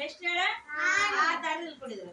ಎಷ್ಟು ಹೇಳ? ಆ ದಾರಿಯಲ್ಲಿ ಕೊಡಿದ್ರು